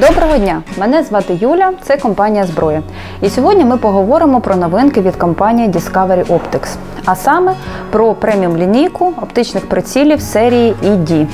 Доброго дня! Мене звати Юля, це компанія Зброя. І сьогодні ми поговоримо про новинки від компанії Discovery Optics, а саме про преміум лінійку оптичних прицілів серії ED.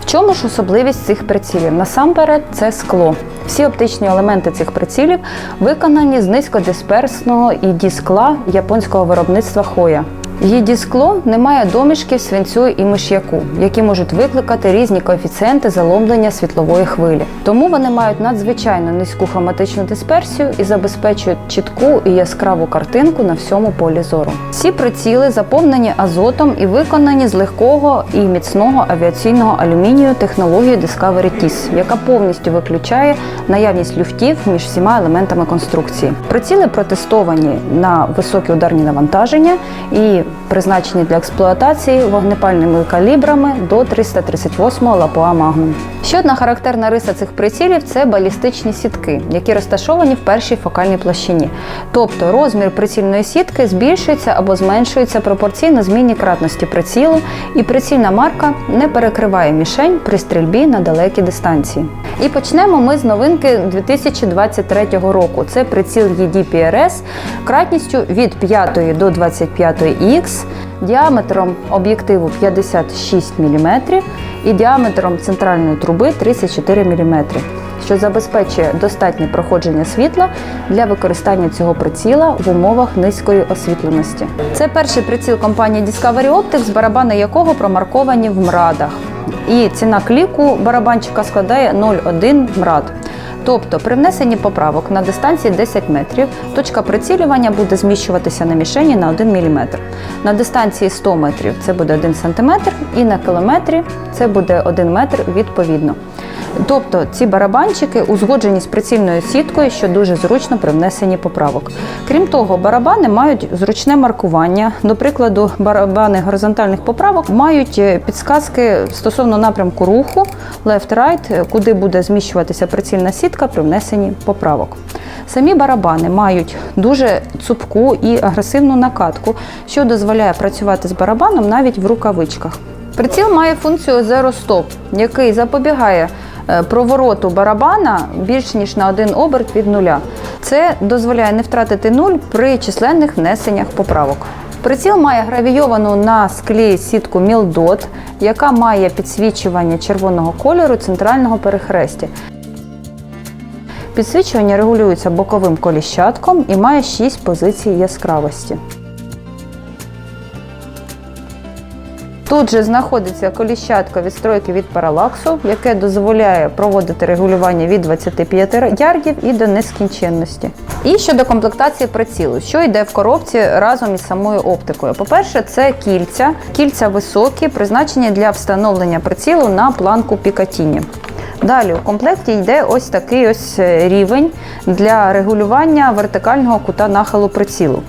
В чому ж особливість цих прицілів? Насамперед, це скло. Всі оптичні елементи цих прицілів виконані з низькодисперсного ED скла японського виробництва Hoya. Її скло не має домішків свинцю і миш'яку, які можуть викликати різні коефіцієнти заломлення світлової хвилі. Тому вони мають надзвичайно низьку хроматичну дисперсію і забезпечують чітку і яскраву картинку на всьому полі зору. Ці приціли заповнені азотом і виконані з легкого і міцного авіаційного алюмінію технологією Discovery TIS, яка повністю виключає наявність люфтів між всіма елементами конструкції. Приціли протестовані на високі ударні навантаження і призначені для експлуатації вогнепальними калібрами до 338 лапуа Magnum. Ще одна характерна риса цих прицілів це балістичні сітки, які розташовані в першій фокальній площині. Тобто розмір прицільної сітки збільшується або зменшується пропорційно змінній кратності прицілу, і прицільна марка не перекриває мішень при стрільбі на далекі дистанції. І почнемо ми з новинки 2023 року. Це приціл ED PRS кратністю від 5 до 25 X, діаметром об'єктиву 56 мм і діаметром центральної труби 34 мм, що забезпечує достатнє проходження світла для використання цього приціла в умовах низької освітленості. Це перший приціл компанії Discovery Optics, барабани якого промарковані в мрадах. І ціна кліку барабанчика складає 0,1 мрад. Тобто при внесенні поправок на дистанції 10 метрів точка прицілювання буде зміщуватися на мішені на 1 мм. На дистанції 100 метрів це буде 1 см, і на кілометрі це буде 1 метр відповідно. Тобто ці барабанчики узгоджені з прицільною сіткою, що дуже зручно при внесенні поправок. Крім того, барабани мають зручне маркування. До прикладу, барабани горизонтальних поправок мають е, підсказки стосовно напрямку руху left-right, куди буде зміщуватися прицільна сітка при внесенні поправок. Самі барабани мають дуже цупку і агресивну накатку, що дозволяє працювати з барабаном навіть в рукавичках. Приціл має функцію Zero Stop, який запобігає е, провороту барабана більш ніж на один оберт від нуля. Це дозволяє не втратити нуль при численних внесеннях поправок. Приціл має гравійовану на склі сітку Мілдот, яка має підсвічування червоного кольору центрального перехрестя. Підсвічування регулюється боковим коліщатком і має 6 позицій яскравості. Тут же знаходиться коліщатка відстройки від паралаксу, яке дозволяє проводити регулювання від 25 ярдів і до нескінченності. І щодо комплектації прицілу, що йде в коробці разом із самою оптикою. По-перше, це кільця. Кільця високі, призначені для встановлення прицілу на планку Пікатіні. Далі у комплекті йде ось такий ось рівень для регулювання вертикального кута нахилу прицілу.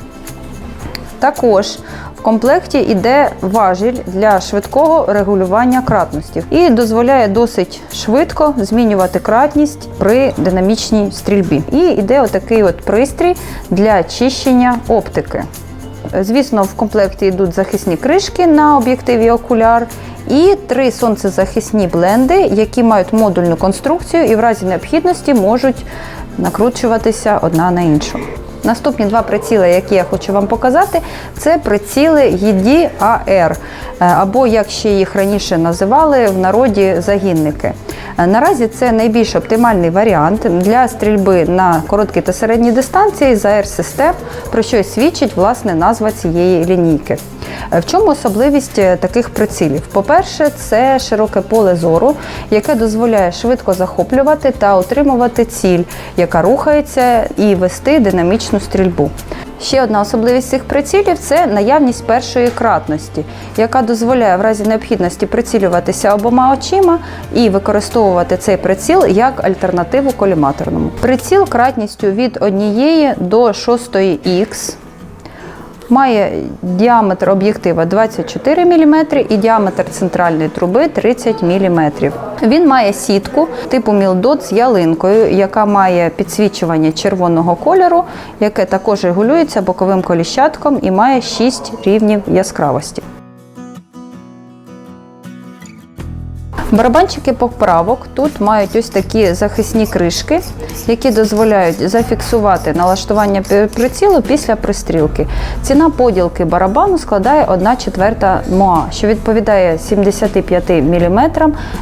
Також в комплекті йде важіль для швидкого регулювання кратності і дозволяє досить швидко змінювати кратність при динамічній стрільбі. І йде отакий от пристрій для чищення оптики. Звісно, в комплекті йдуть захисні кришки на об'єктиві окуляр і три сонцезахисні бленди, які мають модульну конструкцію і в разі необхідності можуть накручуватися одна на іншу. Наступні два приціли, які я хочу вам показати, це приціли ED AR, або як ще їх раніше називали в народі загінники. Наразі це найбільш оптимальний варіант для стрільби на короткі та середні дистанції за AR-систем, про що й свідчить власне назва цієї лінійки. В чому особливість таких прицілів? По-перше, це широке поле зору, яке дозволяє швидко захоплювати та отримувати ціль, яка рухається, і вести динамічну стрільбу. Ще одна особливість цих прицілів це наявність першої кратності, яка дозволяє в разі необхідності прицілюватися обома очима і використовувати цей приціл як альтернативу коліматорному. Приціл кратністю від 1 до 6 х Має діаметр об'єктива 24 мм і діаметр центральної труби 30 мм. Він має сітку типу мілдот з ялинкою, яка має підсвічування червоного кольору, яке також регулюється боковим коліщатком і має 6 рівнів яскравості. Барабанчики поправок тут мають ось такі захисні кришки, які дозволяють зафіксувати налаштування прицілу після пристрілки. Ціна поділки барабану складає 1 четверта МОА, що відповідає 75 мм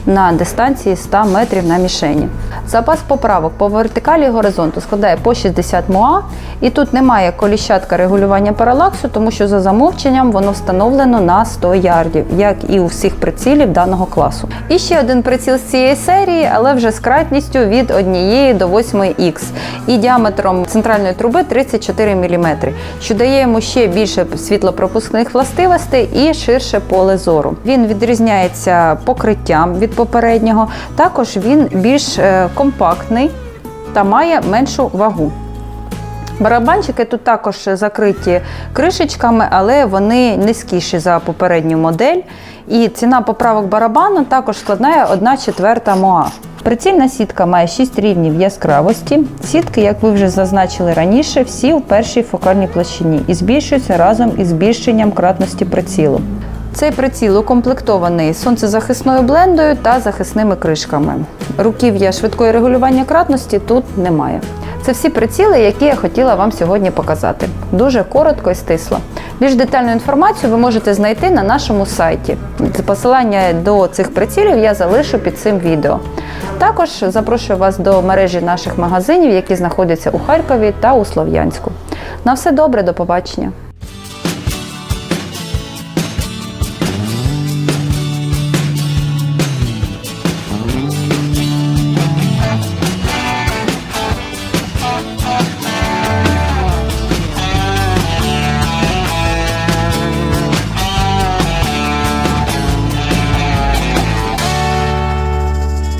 на дистанції 100 метрів на мішені. Запас поправок по вертикалі горизонту складає по 60 МОА, і тут немає коліщатка регулювання паралаксу, тому що за замовченням воно встановлено на 100 ярдів, як і у всіх прицілів даного класу. І ще один приціл з цієї серії, але вже з кратністю від 1 до 8 х і діаметром центральної труби 34 мм, що дає йому ще більше світлопропускних властивостей і ширше поле зору. Він відрізняється покриттям від попереднього, також він більш е, компактний та має меншу вагу. Барабанчики тут також закриті кришечками, але вони низькіші за попередню модель. І ціна поправок барабану також складає 1 четверта МОА. Прицільна сітка має 6 рівнів яскравості. Сітки, як ви вже зазначили раніше, всі у першій фокальній площині і збільшуються разом із збільшенням кратності прицілу. Цей приціл укомплектований сонцезахисною блендою та захисними кришками. Руків'я швидкої регулювання кратності тут немає. Це всі приціли, які я хотіла вам сьогодні показати. Дуже коротко і стисло. Більш детальну інформацію ви можете знайти на нашому сайті. Посилання до цих прицілів я залишу під цим відео. Також запрошую вас до мережі наших магазинів, які знаходяться у Харкові та у Слов'янську. На все добре, до побачення!